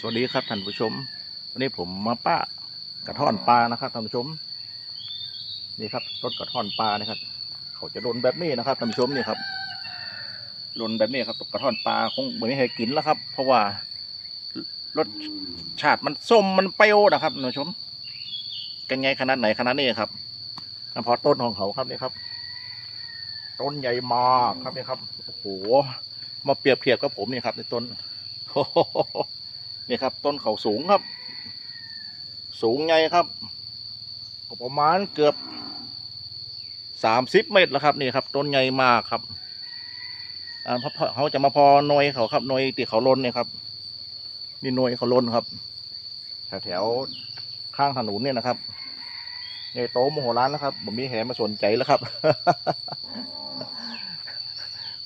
สวัสดีครับท่านผู้ชม วันนี้ผมมาป้ากระท่อนปลานะครับท่านผู้ชม นี่ครับรถกระท่อนปลานะครับ เขาจะโดนแบบนี้นะครับท่านผู้ชมนี่ครับโดนแบบนี้ครับกระท่อนปลาคงไม่ให้กินแล้วครับ เพราะว่ารสชาติมันส้มมันเปรี้ยวนะครับท่านผู้ชม กันไงขนาดไหนขนาดนี้ครับแล้วพอต้นของเขาครับนี่ครับ ต้นใหญ่มากครับนี่ครับโอ้โหมาเปรียบเทียบกับผมนี่ครับในต้นโอ้โห นี่ครับ ต้นเขาสูงครับ สูงไงครับประมาณเกือบสามสิบเมตรแล้วครับนี่ครับ ต้นใหญ่มากครับอ่าเขาจะมาพอหน่วยเขาครับหน่วยตีเขาล้นเนี่ยครับนี่หน่วยเขาล้นครับ แถวแถวๆข้างถนนเนี่ยนะครับใหญ่โตมโหร้านนะครับผมมีแหมาสนใจแล้วครับ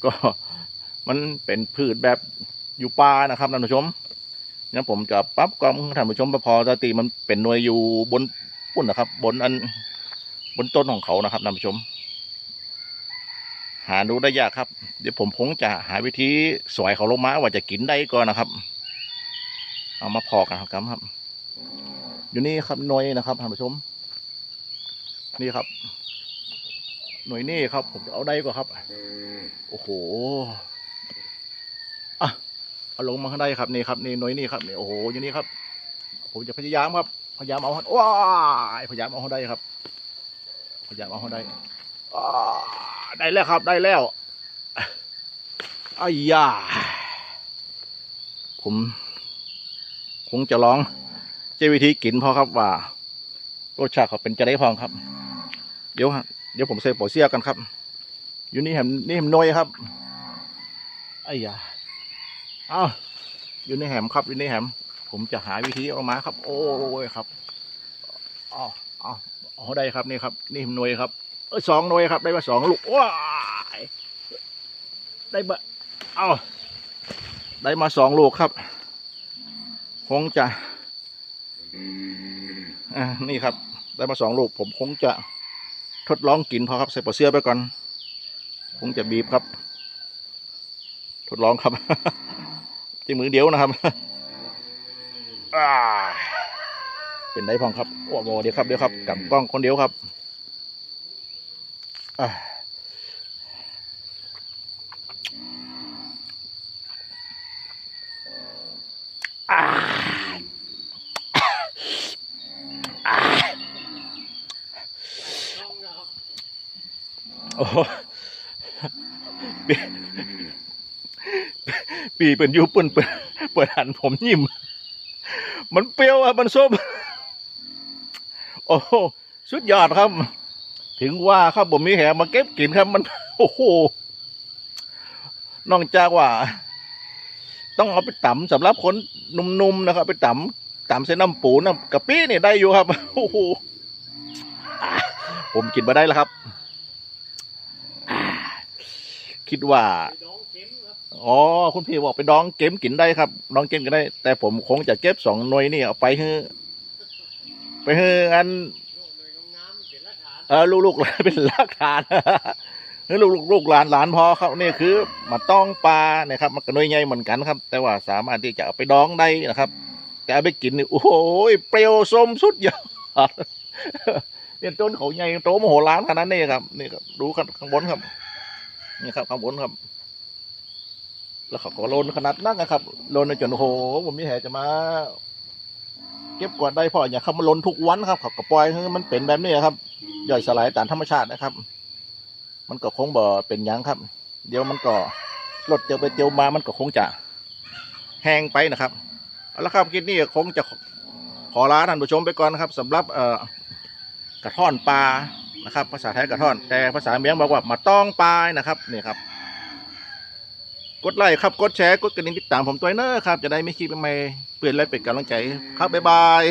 ก็มันเป็นพืชแบบอยู่ป่านะครับท่านผู้ชม งั้นผมจะปรับกล้องท่านผู้ชมพอตติมันเป็นหน่วยอยู่บนปุ่นนะครับ บนอันบนต้นของเขานะครับท่านผู้ชม หาดูได้ยากครับ เดี๋ยวผมคงจะหาวิธีสวยเขาลงมาว่าจะกินได้ก่อนนะครับ เอามาพอกันครับครับ อยู่นี่ครับหน่วยนะครับท่านผู้ชม นี่ครับ หน่วยนี่ครับ ผมจะเอาได้ก่อนครับ โอ้โห เอาลงมาข้างใดครับนี่ครับนี่หน่วยนี่ครับนี่โอ้โหอยู่นี่ครับ ผมจะพยายามครับ พยายามเอาให้ว้ายพยายามเอาให้ได้ครับ พยายามเอาให้ได้ได้แล้วครับได้แล้วอ้ายาผม คงจะลองเจวิธีกินพอครับว่ารสชาติเขาเป็นจะได้พองครับ เดี๋ยวเดี๋ยวผมใส่ปอเสียกันครับ อยู่นี่แหมนี่แหมหน่วยครับไอ้ยา เอาอยู่ในแหมครับอยู่ในแหม ผมจะหาวิธีออกมาครับ โอ้ยครับอ๋ออาเอาได้ครับนี่ครับ นี่หน่วยครับเออสองหน่วยครับ ได้มาสองลูกว้ายได้มาเอาได้มาสองลูกครับ คงจะอ่านี่ครับ ได้มาสองลูก ผมคงจะทดลองกินพอครับ ใส่ปอเสื้อไปก่อน คงจะบีบครับ ทดลองครับ ที่มือเดียวนะครับเป็นได้พองครับโอ้โหเดี๋ยวครับเดี๋ยวครับกับกล้องคนเดียวครับอ่าอ่าอ่าโอ้โห ปีเป็นยูเปิ่นเปิ่นเปิดหันผมยิ้ม มันเปรี้ยวอะมันส้ม โอ้โหสุดยอดครับ ถึงว่าครับผมมีแหมาเก็บกินครับมัน โอ้โหนอกจากว่า ต้องเอาไปตำสำหรับคนนุ่มๆนะครับ ไปตำตำเส้นน้ำปูน้ำกะปินี่ได้อยู่ครับ โอ้โหผมกินมาได้แล้วครับ คิดว่าอ๋อคุณพี่บอกไปดองเก็มกินได้ครับดองเก็มกินได้ แต่ผมคงจะเก็บสองหน่วยนี่เอาไปให้ไปให้อันเออลูกๆเป็นลักฐานนี่ลูกลูกหลานหลานพอครับนี่คือมาต้องปลาเนี่ยครับมันก็หน่วยใหญ่เหมือนกันครับ แต่ว่าสามารถที่จะเอาไปดองได้นะครับ แต่เอาไปกินนี่โอ้โหเปรี้ยวส้มสุดยอดเนี่ยต้นเขาใหญ่โตมโหฬารขนาดนี้ครับนี่ครับดูข้างบนครับ นี่ครับข้างบนครับ แล้วเขาก็โลนขนาดนั้นนะครับโลนจนโอ้โหผมมีแหจะมา เก็บกวาดได้เพราะอย่างเขามาโลนทุกวันครับ เขาก็ปล่อยให้มันเป็นแบบนี้ครับย่อยสลายตามธรรมชาตินะครับ มันก็คงบ่เป็นยังครับ เดี๋ยวมันก็ลดเจียวไปเจียวมามันก็คงจะแห้งไปนะครับเอาละครับคลิปนี้คงจะขอลาท่านผู้ชมไปก่อนนะครับสำหรับเอ่อกระท่อนปลา นะครับ ภาษาไทยกระท่อน แต่ภาษาเมียงบอกว่ามาต้องปลายนะครับนี่ครับ กดไลค์ครับกดแชร์กดกระดิ่งติดตามผมตัวเนอร์ครับจะได้ไม่คลิปใหม่เปลี่ยนอะไรเป็นกำลังใจครับบ๊ายบาย